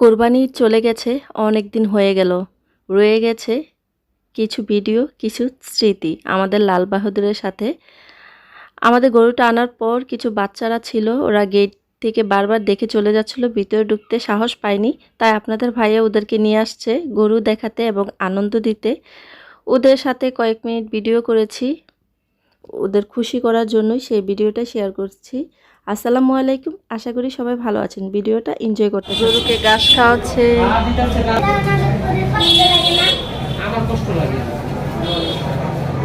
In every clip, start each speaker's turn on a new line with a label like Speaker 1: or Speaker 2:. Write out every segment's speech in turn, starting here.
Speaker 1: কোরবানি চলে গেছে, অনেক দিন হয়ে গেল। রয়ে গেছে কিছু ভিডিও, কিছু স্মৃতি আমাদের লাল বাহাদুরের সাথে। আমাদের গরুটা আনার পর কিছু বাচ্চারা ছিল, ওরা গেট থেকে বারবার দেখে চলে যাচ্ছিল, ভিতরে ঢুকতে সাহস পায়নি। তাই আপনাদের ভাইয়া ওদেরকে নিয়ে আসছে গরু দেখাতে এবং আনন্দ দিতে। ওদের সাথে কয়েক মিনিট ভিডিও করেছি। ওদের খুশি করার জন্যই সেই ভিডিওটা শেয়ার করছি। আসসালামু আলাইকুম। আশা করি সবাই ভালো আছেন। ভিডিওটা এনজয় করতে গরুকে ঘাস খাওয়াচ্ছে।
Speaker 2: আমার কষ্ট লাগে।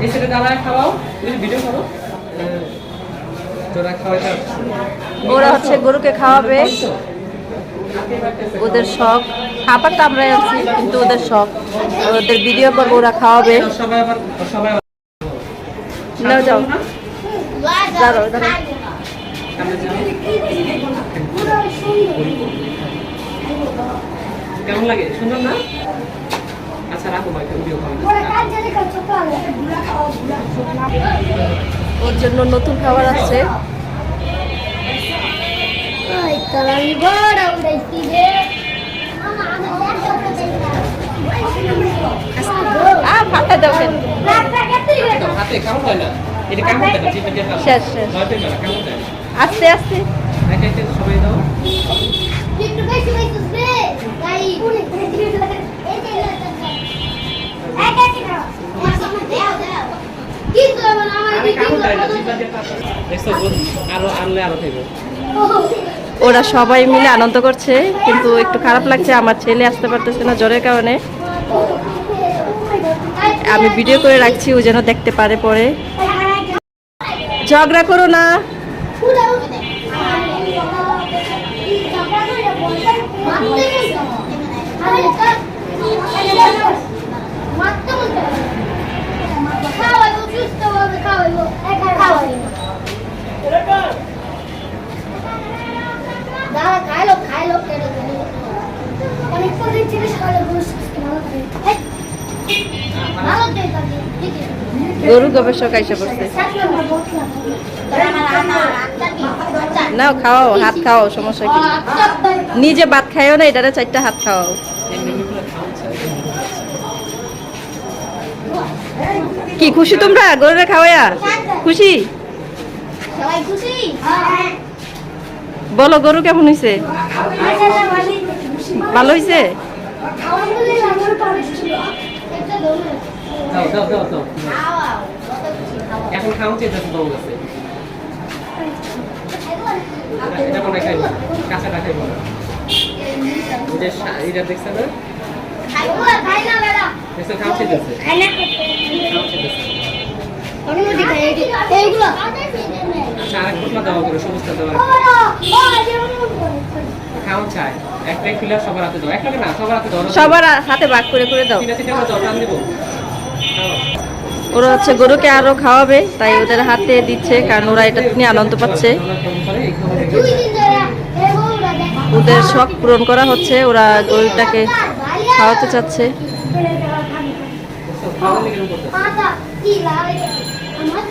Speaker 2: এই দাঁড়ায় খাওয়াও। ভিডিও করো।
Speaker 1: ওরা হচ্ছে গরুকে খাওয়াবে। ওদের শখ। খাবার তো আমরাই আছি কিন্তু ওদের শখ। ওদের ভিডিও করব ওরা খাওয়াবে। যাও
Speaker 2: যাও। কেমন লাগে? সুন্দর না? আচ্ছা রাখো ভাই ভিডিও
Speaker 1: ওর জন্য নতুন খাবার আছে। আ ফাটা দাও কেন
Speaker 2: হাতে কেমন হয় না এটা কেমন হয় না চিপে
Speaker 1: শেষ, শেষ।
Speaker 2: না
Speaker 1: আস্তে আস্তে ওরা সবাই মিলে আনন্দ করছে, কিন্তু একটু খারাপ লাগছে, আমার ছেলে আসতে পারতেছে না জ্বরের কারণে। আমি ভিডিও করে রাখছি, ও যেন দেখতে পারে পরে। ঝগড়া করো না।
Speaker 3: গরু
Speaker 1: গবেষক আইসা পড়ছে। নাও, খাও, হাত খাও, সমস্যা কি? নিজে ভাত খাইও না, এটারে চারটা হাত খাও।
Speaker 2: খাওয়া
Speaker 1: কি, খুশি তোমরা? গরুরে খাওয়াইয়া? খুশি? বলো, গরু কেমন হয়েছে ভালো হয়েছে
Speaker 3: আলহামদুলিল্লাহ আমার পারে ছিল একটা দৌড়
Speaker 2: দাও দাও দাও দাও এখন খাওয়া চাইতেছে তোমার কাছে এটা- এটা মনে খাইবো। কাঁচাটা খাইবো। না যে সা- দেখছে না? সবার হাতে
Speaker 1: ভাগ করে করে দাও। ওরা হচ্ছে গরুকে আরও খাওয়াবে তাই ওদের হাতে দিচ্ছে কারণ ওরা এটা নিয়ে আনন্দ পাচ্ছে। ওদের শখ পূরণ করা হচ্ছে ওরা গরুটাকে খাওয়াতে চাচ্ছে।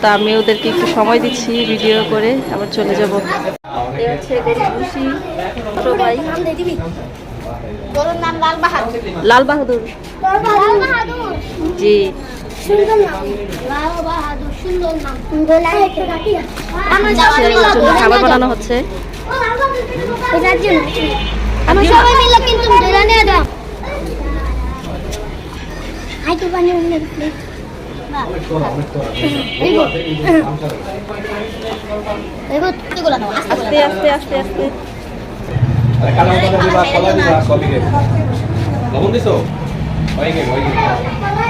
Speaker 1: তা আমি ওদেরকে একটু সময় দিচ্ছি ভিডিও করে আবার চলে যাব।
Speaker 3: লাল বাহাদুর।
Speaker 1: জি।
Speaker 3: সুন্দর নাম বাহাদুর সুন্দর হাই তো বানিয়ে নিয়ে প্লিজ এগো এগুলো দাও
Speaker 1: আস্তে আস্তে আস্তে আস্তে
Speaker 4: লবণ হয়ে হয়ে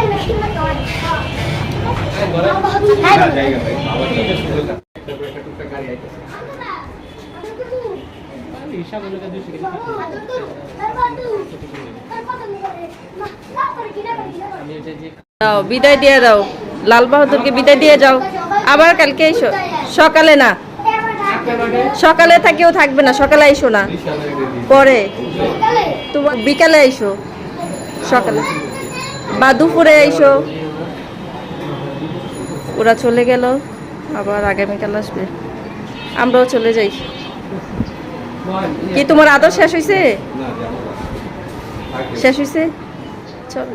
Speaker 1: বিদায় দিয়ে দাও। লাল বাহাদুরকে বিদায় দিয়ে যাও। আবার কালকে এসো। সকালে না। সকালে থাকেও থাকবে না। সকালে এসো না। পরে। তোমার বিকালে এসো সকালে। বা দুপুরে এসো। ওরা চলে গেল আবার আগামীকাল আসবে। আমরাও চলে যাই। কি তোমার আদর শেষ হয়েছে
Speaker 2: শেষ হয়েছে চল